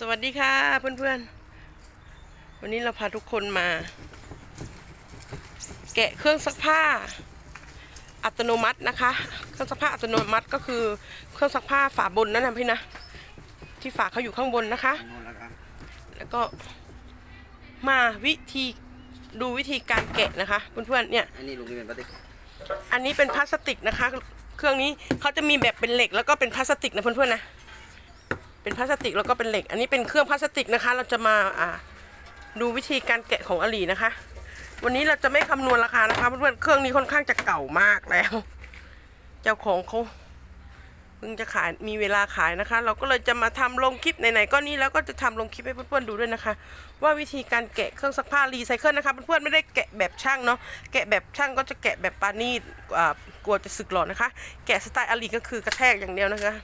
สวัสดีค่ะเพื่อนๆ วันนี้เราพาทุกคนมา แกะเครื่องซักผ้า อัตโนมัตินะคะ เครื่องซักผ้าอัตโนมัติก็คือเครื่องซักผ้าฝาบนนั่นนะพี่นะ ที่ฝาเขาอยู่ข้างบนนะคะนู่นแล้วครับแล้วก็มาวิธีดูวิธีการแกะนะคะเพื่อนๆเนี่ยอันนี้ลุงนี่เป็นปฏิกอันนี้เป็นพลาสติกนะคะ เครื่องนี้เขาจะมีแบบเป็นเหล็กแล้วก็เป็นพลาสติกนะเพื่อนๆนะ เป็นพลาสติกแล้วก็เป็นเหล็ก อันนี้เป็นเครื่องพลาสติกนะคะ เราจะมาอ่าดูวิธีการแกะของอลีนะคะ วันนี้เราจะไม่คำนวณราคานะคะเพื่อนๆเครื่องนี้ค่อนข้างจะเก่ามากแล้ว เจ้าของเขา พิ่งจะขายมีเวลาขายนะคะ เราก็เลยจะมาทำลงคลิปไหนๆก็นี่แล้วก็จะทำลงคลิปให้เพื่อนๆดูด้วยนะคะ ว่าวิธีการแกะเครื่องซักผ้ารีไซเคิลนะคะเพื่อนๆไม่ได้แกะแบบช่างเนาะแกะแบบช่างก็จะแกะแบบปานีตอ่ากลัวจะสึกหลอนะคะ แกะสไตล์อาลีก็คือกระแทกอย่างเดียวนะคะ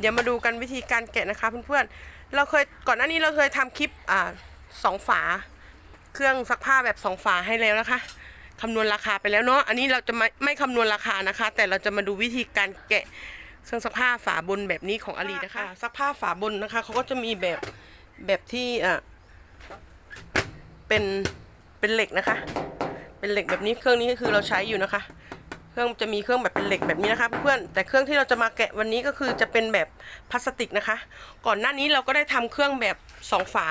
เดี๋ยวมาดูกันวิธีการแกะนะคะเพื่อนๆเราเคยก่อนหน้านี้เราเคยทำคลิปอ่าสองฝา เครื่องซักผ้าแบบสองฝาให้แล้วนะคะคำนวณราคาไปแล้วเนาะ อันนี้เราจะไม่ไม่คำนวณราคานะคะ แต่เราจะมาดูวิธีการแกะ เครื่องซักผ้าฝาบนแบบนี้ของอลีนะคะซักผ้าฝาบนนะคะเขาก็จะมีแบบแบบที่อ่าเป็นเป็นเหล็กนะคะ เป็นเหล็กแบบนี้เครื่องนี้ก็คือเราใช้อยู่นะคะ เครื่องจะมีเครื่องแบบเป็นเหล็กแบบนี้นะคะเพื่อนแต่เครื่องที่เราจะมาแกะวันนี้ก็คือจะเป็นแบบพลาสติกนะคะ ก่อนหน้านี้เราก็ได้ทำเครื่องแบบสองฝา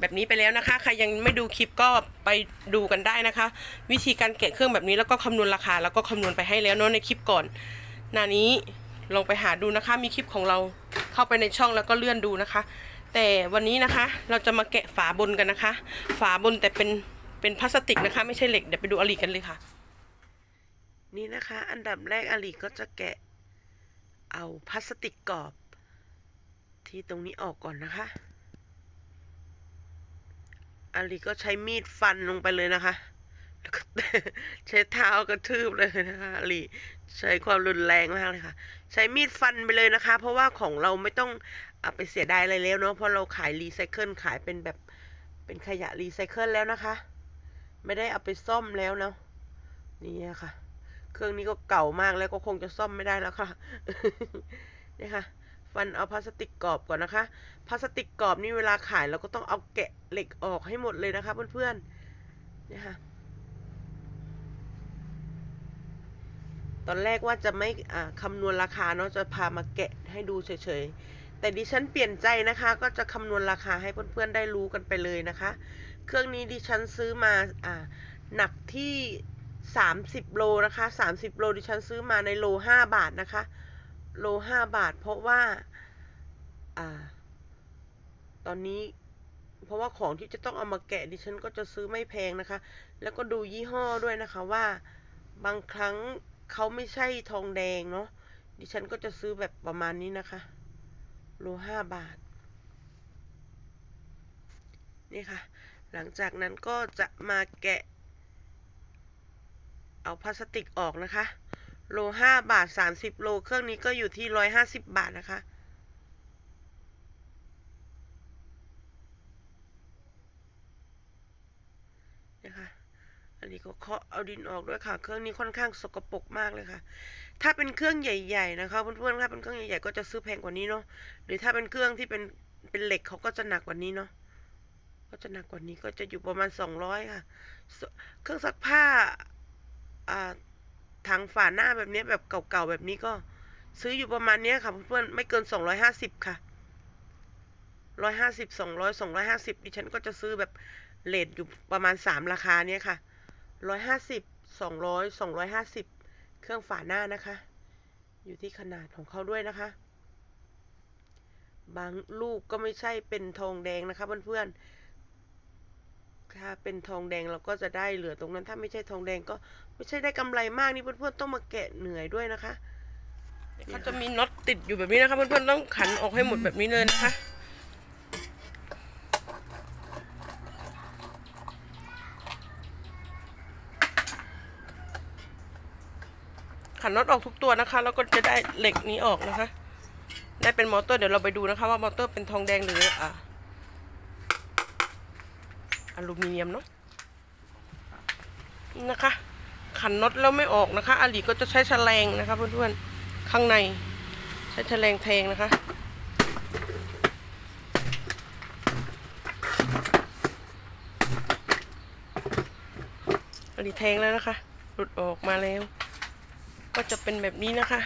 แบบนี้ไปแล้วนะคะ ใครยังไม่ดูคลิปก็ไปดูกันได้นะคะ วิธีการแกะเครื่องแบบนี้แล้วก็คำนวณราคา แล้วก็คำนวณไปให้แล้วเนาะในคลิปก่อนหน้านี้ ลองไปหาดูนะคะ มีคลิปของเราเข้าไปในช่องแล้วก็เลื่อนดูนะคะ แต่วันนี้นะคะเราจะมาแกะฝาบนกันนะคะ ฝาบนแต่เป็นเป็นพลาสติกนะคะ ไม่ใช่เหล็กเดี๋ยวไปดูอลีกันเลยค่ะ นี่นะคะ อันดับแรกอลีก็จะแกะเอาพลาสติกกรอบ ที่ตรงนี้ออกก่อนนะคะอลีก็ใช้มีดฟันลงไปเลยนะคะ แล้วก็ใช้เท้ากระทืบเลยนะคะอลีใช้ความรุนแรงมากเลยค่ะ ใช้มีดฟันไปเลยนะคะ เพราะว่าของเราไม่ต้องเอาไปเสียดายอะไรแล้วเนาะเพราะเราขายรีไซเคิลขายเป็นแบบเป็นขยะรีไซเคิลแล้วนะคะ ไม่ได้เอาไปซ่อมแล้วเนาะนี่ค่ะ เครื่องนี้ก็เก่ามากแล้วก็คงจะซ่อมไม่ได้แล้วค่ะนี่ค่ะฟันเอาพลาสติกกรอบก่อนนะคะ พลาสติกกรอบนี่เวลาขายเราก็ต้องเอาแกะเหล็กออกให้หมดเลยนะคะเพื่อนๆนี่ค่ะ ตอนแรกว่าจะไม่คำนวณราคาเนาะจะพามาแกะให้ดูเฉยๆ แต่ดิฉันเปลี่ยนใจนะคะ ก็จะคำนวณราคาให้เพื่อนๆได้รู้กันไปเลยนะคะ เครื่องนี้ดิฉันซื้อมาอ่าหนักที่สามสิบโลนะคะสามสิบโลดิฉันซื้อมาในโลห้าบาทนะคะ โลห้าบาท เพราะว่าอ่า ตอนนี้เพราะว่าของที่จะต้องเอามาแกะดิฉันก็จะซื้อไม่แพงนะคะ แล้วก็ดูยี่ห้อด้วยนะคะว่าบางครั้ง เขาไม่ใช่ทองแดงเนาะ ดิฉันก็จะซื้อแบบประมาณนี้นะคะ โลห้าบาท นี่ค่ะ หลังจากนั้นก็จะมาแกะ เอาพลาสติกออกนะคะ โลห้าบาทสามสิบโล เครื่องนี้ก็อยู่ที่ร้อยห้าสิบบาทนะคะนะคะ อันนี้ก็เคาะเอาดินออกด้วยค่ะ เครื่องนี้ค่อนข้างสกปรกมากเลยค่ะ ถ้าเป็นเครื่องใหญ่ๆนะคะเพื่อนๆถ้าเป็นเครื่องใหญ่ๆก็จะซื้อแพงกว่านี้เนาะ หรือถ้าเป็นเครื่องที่เป็นเป็นเหล็กเขาก็จะหนักกว่านี้เนาะ ก็จะหนักกว่านี้ก็จะอยู่ประมาณสองร้อยค่ะ เครื่องซักผ้าอ่าทางฝาหน้าแบบนี้แบบเก่าๆแบบนี้ก็ซื้ออยู่ประมาณเนี้ยค่ะเพื่อนๆไม่เกินสองร้อยห้าสิบค่ะร้อยห้าสิบสองร้อยสองร้อยห้าสิบดิฉันก็จะซื้อแบบเลทอยู่ประมาณสามราคาเนี้ยค่ะ ร้อยห้าสิบสองร้อยสองร้อยห้าสิบเครื่องฝาหน้านะคะ อยู่ที่ขนาดของเขาด้วยนะคะ บางลูกก็ไม่ใช่เป็นทองแดงนะคะเพื่อนๆถ้าเป็นทองแดงเราก็จะได้เหลือตรงนั้นถ้าไม่ใช่ทองแดงก็ไม่ใช่ได้กำไรมากนี่เพื่อนๆต้องมาแกะเหนื่อยด้วยนะคะเขาจะมีน็อตติดอยู่แบบนี้นะคะเพื่อนๆต้องขันออกให้หมดแบบนี้เลยนะคะ น็อตออกทุกตัวนะคะ แล้วก็จะได้เหล็กนี้ออกนะคะ ได้เป็นมอเตอร์เดี๋ยวเราไปดูนะคะ ว่ามอเตอร์เป็นทองแดงหรืออะอลูมิเนียมเนาะนะคะ ขันน็อตแล้วไม่ออกนะคะอาลีก็จะใช้แฉลงนะคะเพื่อนๆข้างใน ใช้แฉลงแทงนะคะอาลีแทงแล้วนะคะ หลุดออกมาแล้ว ก็จะเป็นแบบนี้นะคะ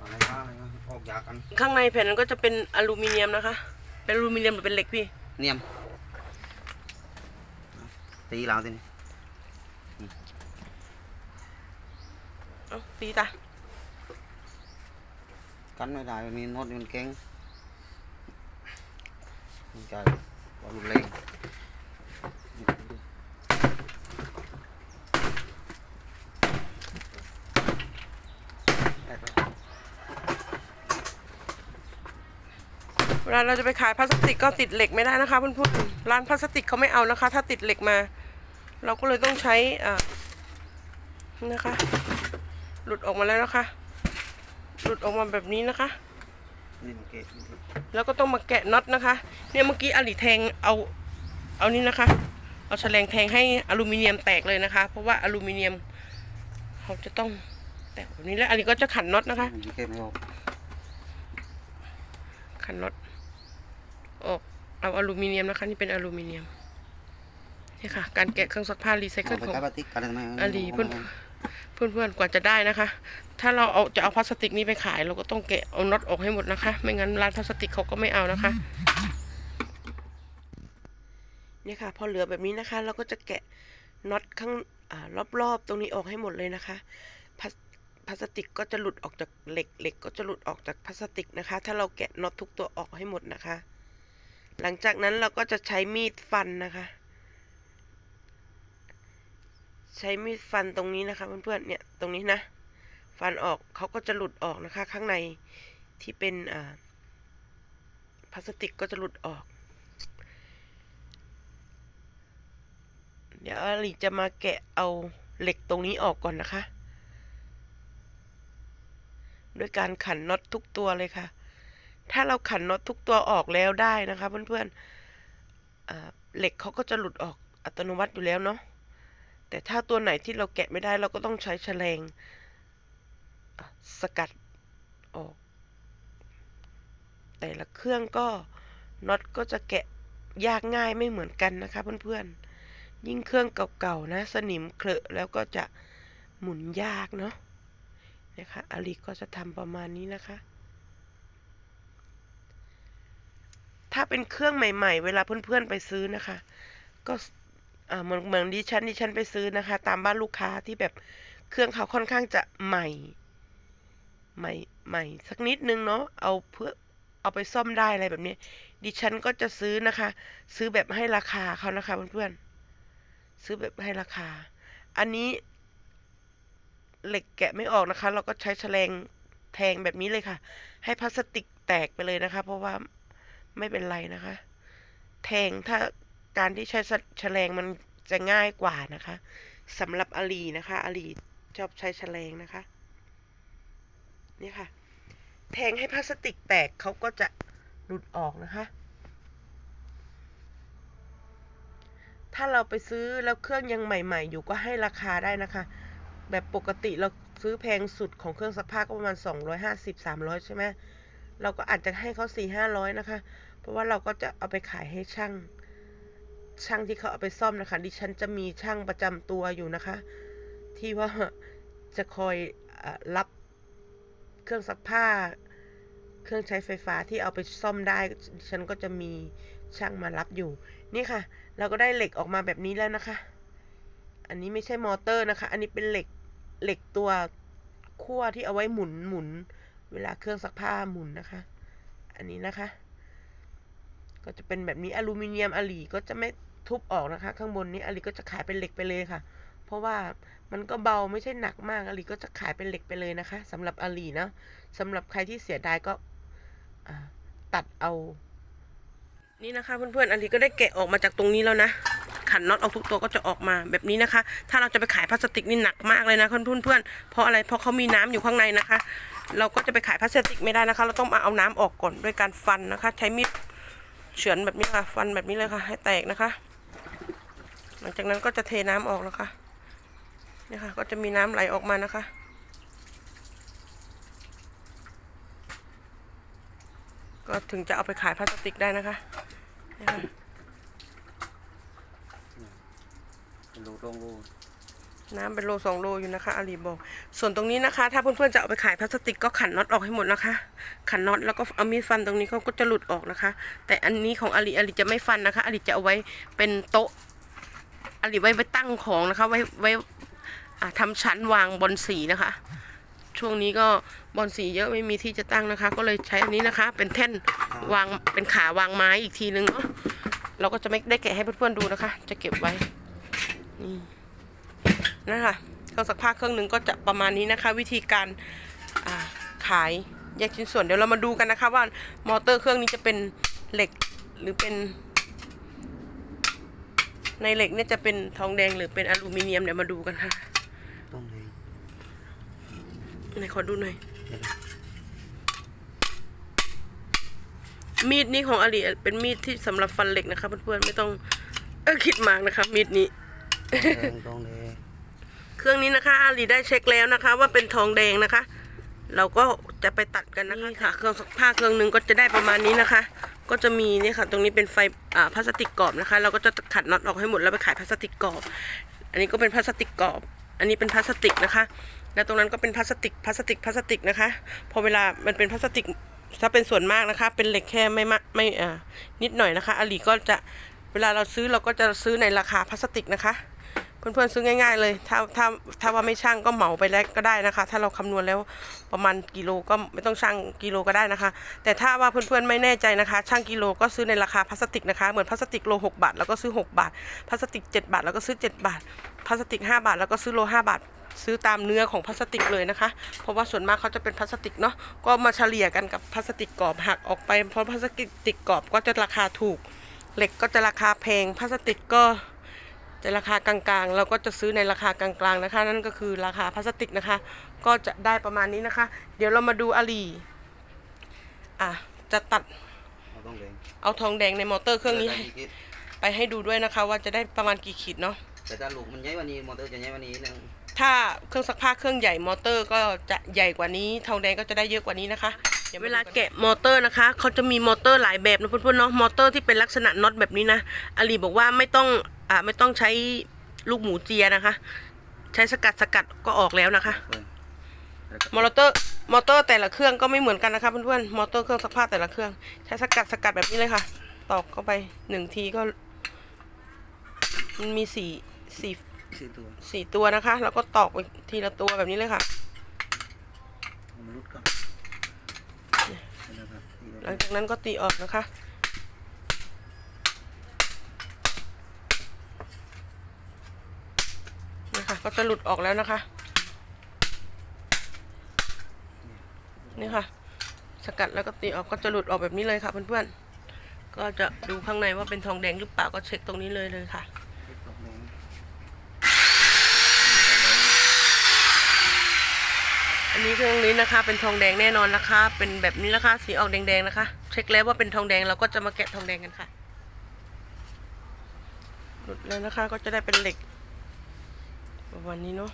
อะไรบ้างอะไรบ้างออกยากันข้างในแผ่นนั้นก็จะเป็นอลูมิเนียมนะคะ เป็นอลูมิเนียมหรือเป็นเหล็กพี่เนียมตีเราทีนี้เอ้าตีตากันไม่ได้มีน็อตมันเก่งมันใจว่ารุนแรงเว ลาเราจะไปขายพลาสติกก็ติดเหล็กไม่ได้นะคะเพื่อนๆร้านพลาสติกเขาไม่เอานะคะ ถ้าติดเหล็กมา เราก็เลยต้องใช้อ่านะคะ หลุดออกมาแล้วนะคะ หลุดออกมาแบบนี้นะคะนี่มันเกะแล้วก็ต้องมาแกะน็อตนะคะ เนี่ยเมื่อกี้อลิแทงเอาเอานี่นะคะ เอาแฉลงแทงให้อลูมิเนียมแตกเลยนะคะ เพราะว่าอลูมิเนียมเขาจะต้องแตกแบบนี้แล้วอลิก็จะขันน็อตนะคะมันเกะไม่ออกขันน็อต ออกเอาอลูมิเนียมนะคะ นี่เป็นอลูมิเนียมนี่ค่ะ การแกะเครื่องซักผ้ารีไซเคิลเอาไปของใช้พลาสติกกันได้ไหมอาลีเพื่อนเพื่อนๆกว่าจะได้นะคะ ถ้าเราเอาจะเอาพลาสติกนี้ไปขาย เราก็ต้องแกะเอาน็อตออกให้หมดนะคะ ไม่งั้นร้านพลาสติกเขาก็ไม่เอานะคะเนี่ยค่ะ พอเหลือแบบนี้นะคะ เราก็จะแกะน็อตข้างอ่ารอบๆ ตรงนี้ออกให้หมดเลยนะคะพลาสพลาสติกก็จะหลุดออกจากเหล็กเหล็กก็จะหลุดออกจากพลาสติกนะคะ ถ้าเราแกะน็อตทุกตัวออกให้หมดนะคะ หลังจากนั้นเราก็จะใช้มีดฟันนะคะ ใช้มีดฟันตรงนี้นะคะเพื่อนๆเนี่ยตรงนี้นะ ฟันออกเขาก็จะหลุดออกนะคะ ข้างในที่เป็นพลาสติกก็จะหลุดออก เดี๋ยวอลีจะมาแกะเอาเหล็กตรงนี้ออกก่อนนะคะ ด้วยการขันน็อตทุกตัวเลยค่ะ ถ้าเราขันน็อตทุกตัวออกแล้วได้นะคะเพื่อนๆเหล็กเขาก็จะหลุดออกอัตโนมัติอยู่แล้วเนาะแต่ถ้าตัวไหนที่เราแกะไม่ได้เราก็ต้องใช้แฉลงสกัดออก แต่ละเครื่องก็น็อตก็จะแกะยากง่ายไม่เหมือนกันนะคะเพื่อนๆ ยิ่งเครื่องเก่าๆนะ สนิมเคลอะแล้วก็จะหมุนยากเนาะนะคะอลิก็จะทำประมาณนี้นะคะ ถ้าเป็นเครื่องใหม่ ๆ เวลาเพื่อนๆไปซื้อนะคะ ก็เหมือนเหมือนดิฉันดิฉันไปซื้อนะคะ ตามบ้านลูกค้าที่แบบเครื่องเขาค่อนข้างจะใหม่ ใหม่ใหม่ สักนิดนึงเนาะเอาเพื่อเอาไปซ่อมได้อะไรแบบนี้ ดิฉันก็จะซื้อนะคะ ซื้อแบบให้ราคาเขานะคะเพื่อนๆซื้อแบบให้ราคา อันนี้เหล็กแกะไม่ออกนะคะ เราก็ใช้แฉลงแทงแบบนี้เลยค่ะ ให้พลาสติกแตกไปเลยนะคะ เพราะว่า ไม่เป็นไรนะคะ แทงถ้าการที่ใช้แฉลงมันจะง่ายกว่านะคะสำหรับอลีนะคะอลีชอบใช้แฉลงนะคะ นี่ค่ะ แทงให้พลาสติกแตกเขาก็จะหลุดออกนะคะ ถ้าเราไปซื้อแล้วเครื่องยังใหม่ ๆ อยู่ก็ให้ราคาได้นะคะ แบบปกติเราซื้อแพงสุดของเครื่องซักผ้าก็ประมาณ 250 300 ใช่ไหม เราก็อาจจะให้เขา4 500นะคะ เพราะว่าเราก็จะเอาไปขายให้ช่าง ช่างที่เขาเอาไปซ่อมนะคะ ดิฉันจะมีช่างประจำตัวอยู่นะคะ ที่ว่าจะคอยอรับเครื่องซักผ้า เครื่องใช้ไฟฟ้าที่เอาไปซ่อมได้ ดิฉันก็จะมีช่างมารับอยู่ นี่ค่ะ เราก็ได้เหล็กออกมาแบบนี้แล้วนะคะ อันนี้ไม่ใช่มอเตอร์นะคะ อันนี้เป็นเหล็ก เหล็กตัวขั้วที่เอาไว้หมุนหมุน เวลาเครื่องซักผ้าหมุนนะคะ อันนี้นะคะ ก็จะเป็นแบบนี้อลูมิเนียมอลีก็จะไม่ทุบออกนะคะ ข้างบนนี้อลีก็จะขายเป็นเหล็กไปเลยค่ะ เพราะว่ามันก็เบาไม่ใช่หนักมากอลีก็จะขายเป็นเหล็กไปเลยนะคะสำหรับอลีเนาะสำหรับใครที่เสียดายก็ตัดเอา นี่นะคะเพื่อนๆอลีก็ได้แกะออกมาจากตรงนี้แล้วนะ ขันน็อตเอาทุกตัวก็จะออกมาแบบนี้นะคะ ถ้าเราจะไปขายพลาสติกนี่หนักมากเลยนะเพื่อนๆเพราะอะไรเพราะเขามีน้ำอยู่ข้างในนะคะ เราก็จะไปขายพลาสติกไม่ได้นะคะ เราต้องมาเอาน้ำออกก่อนด้วยการฟันนะคะ ใช้มีดเฉือนแบบนี้ค่ะ ฟันแบบนี้เลยค่ะ ให้แตกนะคะ หลังจากนั้นก็จะเทน้ำออกแล้วค่ะนี่ค่ะ ก็จะมีน้ำไหลออกมานะคะก็ถึงจะเอาไปขายพลาสติกได้นะคะนี่ค่ะรูลงรู น้ำเป็นโลสองโลอยู่นะคะอาลีบอก ส่วนตรงนี้นะคะ ถ้าเพื่อนๆจะเอาไปขายพลาสติกก็ขันน็อตออกให้หมดนะคะ ขันน็อตแล้วก็เอามีดฟันตรงนี้เขาก็จะหลุดออกนะคะ แต่อันนี้ของอาลีอาลีจะไม่ฟันนะคะอาลีจะเอาไว้เป็นโต๊ะอาลีไว้ไว้ตั้งของนะคะ ไว้ไว้อ่าทำชั้นวางบนสีนะคะ ช่วงนี้ก็บอลสีเยอะไม่มีที่จะตั้งนะคะ ก็เลยใช้อันนี้นะคะ เป็นแท่นวางเป็นขาวางไม้อีกทีนึงเนาะเราก็จะไม่ได้แกะให้เพื่อนๆดูนะคะ จะเก็บไว้นี่ นะคะเครื่องซักผ้าเครื่องหนึ่งก็จะประมาณนี้นะคะ วิธีการอ่าขายแยกชิ้นส่วนเดี๋ยวเรามาดูกันนะคะว่ามอเตอร์เครื่องนี้จะเป็นเหล็กหรือเป็น ในเหล็กเนี่ยจะเป็นทองแดงหรือเป็นอลูมิเนียมเดี๋ยวมาดูกันค่ะต้องเลยไหนขอดูหน่อยเดี๋ยวนะมีดนี้ของอลีเป็นมีดที่สำหรับฟันเหล็กนะคะเพื่อนๆไม่ต้องเออคิดมากนะคะมีดนี้ เครื่องนี้นะคะอาลีได้เช็คแล้วนะคะ ว่าเป็นทองแดงนะคะ เราก็จะไปตัดกันนะคะนี่ค่ะ เครื่องซักผ้าเครื่องหนึ่งก็จะได้ประมาณนี้นะคะ ก็จะมีเนี่ยค่ะ ตรงนี้เป็นไฟอ่าพลาสติกกรอบนะคะ เราก็จะขัดน็อตออกให้หมดแล้วไปขายพลาสติกกรอบ อันนี้ก็เป็นพลาสติกกรอบ อันนี้เป็นพลาสติกนะคะ แล้วตรงนั้นก็เป็นพลาสติกพลาสติกพลาสติกนะคะ พอเวลามันเป็นพลาสติกถ้าเป็นส่วนมากนะคะ เป็นเหล็กแค่ไม่มากไม่อ่านิดหน่อยนะคะอาลีก็จะเวลาเราซื้อเราก็จะซื้อในราคาพลาสติกนะคะ เพื่อนๆซื้อง่าย ๆ เลย ถ้าถ้าถ้าว่าไม่ช่างก็เหมาไปแล้วก็ได้นะคะ ถ้าเราคำนวณแล้วประมาณกิโลก็ไม่ต้องช่างกิโลก็ได้นะคะ แต่ถ้าว่าเพื่อนๆไม่แน่ใจนะคะ ช่างกิโลก็ซื้อในราคาพลาสติกนะคะ เหมือนพลาสติกโลหกบาทแล้วก็ซื้อ 6 บาท พลาสติก 7 บาทแล้วก็ซื้อ 7 บาท พลาสติก 5 บาทแล้วก็ซื้อโล 5 บาทซื้อตามเนื้อของพลาสติกเลยนะคะ เพราะว่าส่วนมากเขาจะเป็นพลาสติกเนาะ ก็มาเฉลี่ยกันกับพลาสติกกรอบหักออกไป เพราะพลาสติกกรอบก็จะราคาถูก เหล็กก็จะราคาแพง พลาสติกก็ จะราคากลางๆ เราก็จะซื้อในราคากลางๆนะคะ นั่นก็คือราคาพลาสติกนะคะ ก็จะได้ประมาณนี้นะคะ เดี๋ยวเรามาดูอาลีอะจะตัดเอาต้องแดงเอาทองแดงในมอเตอร์เครื่องนี้ได้ให้กี่ขีดไปให้ดูด้วยนะคะ ว่าจะได้ประมาณกี่ขีดเนาะแต่ถ้าลูกมันใหญ่กว่านี้มอเตอร์จะใหญ่กว่านี้นึงถ้าเครื่องซักผ้าเครื่องใหญ่มอเตอร์ก็จะใหญ่กว่านี้ ทองแดงก็จะได้เยอะกว่านี้นะคะดี๋ยเวลาแกะมอเตอร์นะคะเขาจะมีมอเตอร์หลายแบบนะเพื่อนๆเนาะมอเตอร์ที่เป็นลักษณะน็อตแบบนี้นะอาลีบอกว่าไม่ต้อง อ่าไม่ต้องใช้ลูกหมูเจียนะคะ ใช้สกัดสกัดก็ออกแล้วนะคะเพิ่นแล้วก็มอเตอร์ มอเตอร์แต่ละเครื่องก็ไม่เหมือนกันนะคะเพื่อนๆ มอเตอร์เครื่องซักผ้าแต่ละเครื่อง ใช้สกัดสกัดแบบนี้เลยค่ะ ตอกเข้าไปหนึ่งทีก็ มันมีสี่สี่สี่ตัวสี่ตัวนะคะ แล้วก็ตอกไปทีละตัวแบบนี้เลยค่ะเอามารุดก่อนแล้วก็ตีหลังจากนั้นก็ตีออกนะคะ นี่ค่ะ ก็จะหลุดออกแล้วนะคะ นี่ค่ะ สกัดแล้วก็ตีออกก็จะหลุดออกแบบนี้เลยค่ะเพื่อนๆ ก็จะดูข้างในว่าเป็นทองแดงหรือเปล่าก็เช็คตรงนี้เลยเลยค่ะอันนี้เครื่องนี้นะคะ เป็นทองแดงแน่นอนนะคะ เป็นแบบนี้นะคะ สีออกแดงๆนะคะ เช็คแล้วว่าเป็นทองแดงเราก็จะมาแกะทองแดงกันค่ะหลุดแล้วนะคะ ก็จะได้เป็นเหล็ก ประมาณนี้เนาะ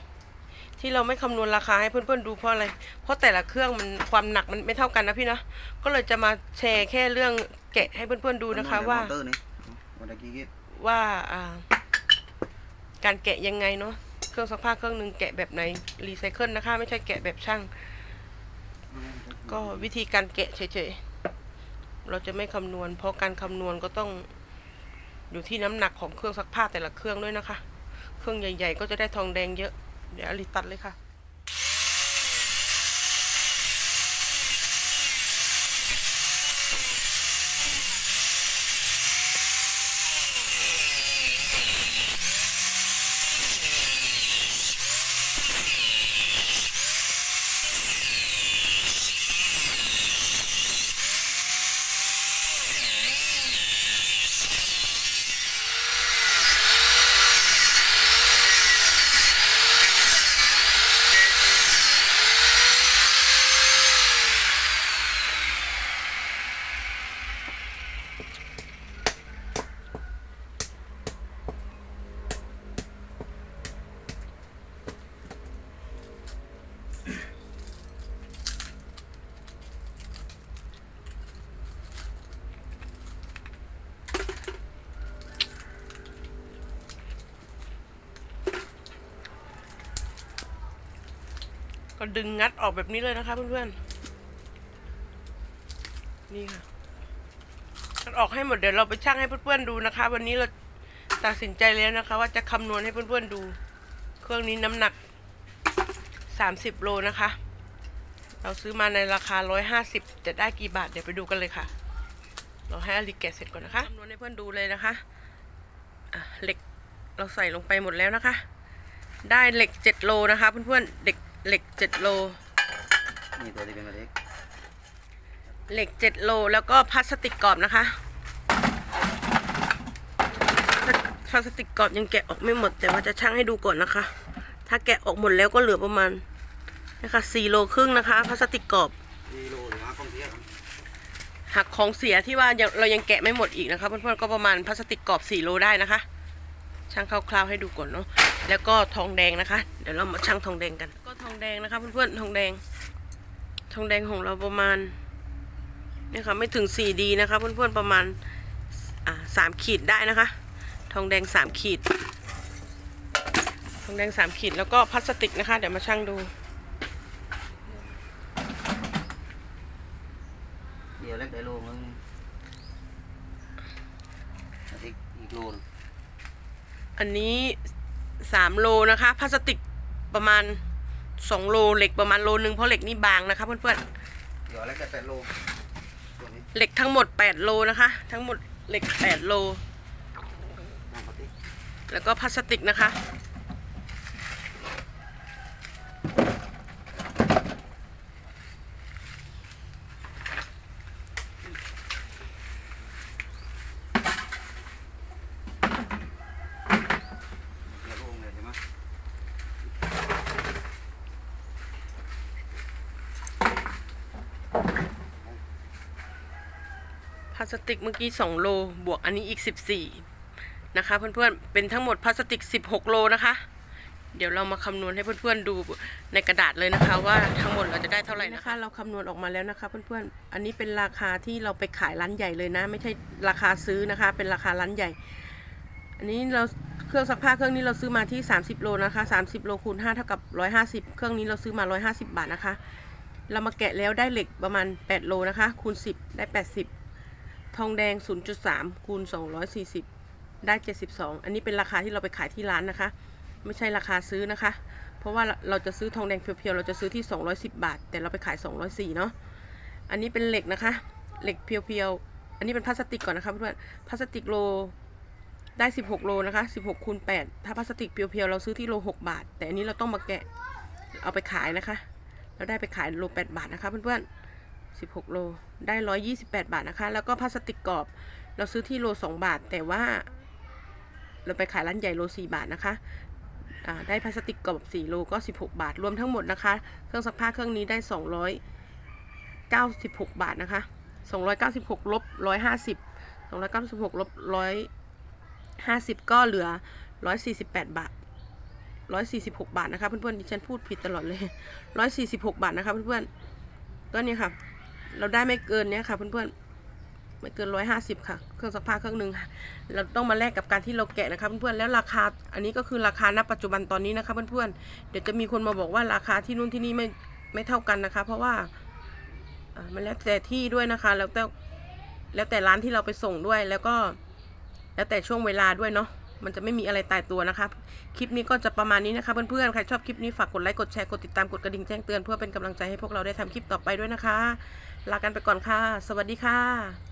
ที่เราไม่คำนวณราคาให้เพื่อนๆดูเพราะอะไร เพราะแต่ละเครื่องมันความหนักมันไม่เท่ากันนะพี่นะ ก็เลยจะมาแชร์แค่เรื่องแกะให้เพื่อนๆดูนะคะว่ามอเตอร์นี่วันตะกี้คิดว่าอ่าการแกะยังไงเนาะ เครื่องซักผ้าเครื่องหนึ่งแกะแบบไหนรีไซเคิลนะคะ ไม่ใช่แกะแบบช่าง ก็วิธีการแกะเฉยๆ เราจะไม่คำนวณ เพราะการคำนวณก็ต้องอยู่ที่น้ำหนักของเครื่องซักผ้าแต่ละเครื่องด้วยนะคะ เครื่องใหญ่ ๆ ก็จะได้ทองแดงเยอะ เดี๋ยวอลิตัดเลยค่ะ ก็ดึงงัดออกแบบนี้เลยนะคะเพื่อนๆ นี่ค่ะงัดออกให้หมดเดี๋ยวเราไปชั่งให้เพื่อนๆดูนะคะ วันนี้เราตัดสินใจแล้วนะคะ ว่าจะคำนวณให้เพื่อนๆดู เครื่องนี้น้ำหนักสามสิบโลนะคะ เราซื้อมาในราคาร้อยห้าสิบจะได้กี่บาทเดี๋ยวไปดูกันเลยค่ะ เราให้อลิแกะเสร็จก่อนนะคะคำนวณให้เพื่อนดูเลยนะคะอะเหล็กเราใส่ลงไปหมดแล้วนะคะ ได้เหล็กเจ็ดโลนะคะ เพื่อนๆเด็ก เหล็กเจ็ดโล นี่ตัวที่เป็นกระเล็กเหล็กเจ็ดโลแล้วก็พลาสติกกรอบนะคะ พลาสติกกรอบยังแกะออกไม่หมด แต่ว่าจะชั่งให้ดูก่อนนะคะ ถ้าแกะออกหมดแล้วก็เหลือประมาณนะคะสี่โลครึ่งนะคะพลาสติกกรอบกิโลหรือห้ากองเทียบหักของเสียที่ว่ายังเรายังแกะไม่หมดอีกนะคะเพื่อนๆก็ประมาณพลาสติกกรอบสี่โลได้นะคะช่างคร่าวๆให้ดูก่อนเนาะแล้วก็ทองแดงนะคะ เดี๋ยวเรามาชั่งทองแดงกันก็ ทองแดงนะคะเพื่อนๆทองแดง ทองแดงของเราประมาณเนี่ยค่ะไม่ถึงสี่ดีนะคะเพื่อนๆประมาณอ่าสามขีดได้นะคะ ทองแดงสามขีด ทองแดงสามขีดแล้วก็พลาสติกนะคะ เดี๋ยวมาชั่งดู เดี๋ยวเล็กได้โลนึงอีกอีกโลนึงอันนี้สามโลนะคะพลาสติกประมาณ สองโลเหล็กประมาณโลนึงเพราะเหล็กนี่บางนะคะเพื่อนๆเดี๋ยวเล็กได้แปดโลตัวนี้เหล็กทั้งหมด8โลนะคะ ทั้งหมดเหล็ก8โลน้ำปฏิแล้วก็พลาสติกนะคะ เดี๋ยวโลงเลยใช่ไหม พ ลาสติกเมื่อกี้2โลบวกอันนี้อีก 14 นะคะ เพื่อนๆ เป็นทั้งหมดพลาสติก 16 โลนะคะ เดี๋ยวเรามาคำนวณให้เพื่อนๆดูในกระดาษเลยนะคะ ว่าทั้งหมดเราจะได้เท่าไหร่นะคะ เราคำนวณออกมาแล้วนะคะ เพื่อนๆ อันนี้เป็นราคาที่เราไปขายร้านใหญ่เลยนะ ไม่ใช่ราคาซื้อนะคะ เป็นราคาร้านใหญ่ อันนี้เราเครื่องซักผ้าเครื่องนี้เราซื้อมาที่ 30 โลนะคะ 30 โลคูณ5เท่ากับ 150 เครื่องนี้เราซื้อมา 150 บาทนะคะ เรามาแกะแล้วได้เหล็กประมาณ 8 โลนะคะ คูณ 10 ได้ 80 ทองแดง 0.3 คูณ 240 ได้ 72 อันนี้เป็นราคาที่เราไปขายที่ร้านนะคะ ไม่ใช่ราคาซื้อนะคะ เพราะว่าเราจะซื้อทองแดงเพียวๆ เราจะซื้อที่ 210 บาท แต่เราไปขาย 204 เนาะ อันนี้เป็นเหล็กนะคะ เหล็กเพียวๆ อันนี้เป็นพลาสติกก่อนนะคะเพื่อนๆ พลาสติกโลได้ 16 โลนะคะ 16คูณ8ถ้าพลาสติกเพียวๆ เราซื้อที่โล 6 บาท แต่อันนี้เราต้องมาแกะ เอาไปขายนะคะ เราได้ไปขายโล 8 บาทนะคะเพื่อนๆ 16 โล ได้ 128 บาทนะคะ แล้วก็พลาสติกกรอบ เราซื้อที่โล 2 บาท แต่ว่า เราไปขายร้านใหญ่โล 4 บาทนะคะ ได้พลาสติกกรอบ 4 โล ก็ 16 บาท รวมทั้งหมดนะคะ เครื่องซักผ้าเครื่องนี้ได้ 296 บาทนะคะ 296 ลบ 150 296 ลบ 150 ก็เหลือ 148 บาท146บาทนะคะเพื่อนๆดิฉันพูดผิดตลอดเลย146บาทนะคะเพื่อนๆก็เนี่ยค่ะ เราได้ไม่เกินเนี้ยค่ะเพื่อนๆไม่เกิน150ค่ะ เครื่องซักผ้าเครื่องหนึ่งเราต้องมาแลกกับการที่เราแกะนะคะเพื่อนๆแล้วราคาอันนี้ก็คือราคาณปัจจุบันตอนนี้นะคะเพื่อนๆเดี๋ยวจะมีคนมาบอกว่าราคาที่นู่นที่นี่ไม่ไม่เท่ากันนะคะ เพราะว่าอ่ามันแล้วแต่ที่ด้วยนะคะ แล้วแต่แล้วแต่ร้านที่เราไปส่งด้วยแล้วก็ แล้วแต่ช่วงเวลาด้วยเนาะ มันจะไม่มีอะไรตายตัวนะคะ คลิปนี้ก็จะประมาณนี้นะคะเพื่อนๆ ใครชอบคลิปนี้ฝากกดไลค์ กดแชร์ กดติดตาม กดกระดิ่งแจ้งเตือนเพื่อเป็นกำลังใจให้พวกเราได้ทำคลิปต่อไปด้วยนะคะ ลากันไปก่อนค่ะ สวัสดีค่ะ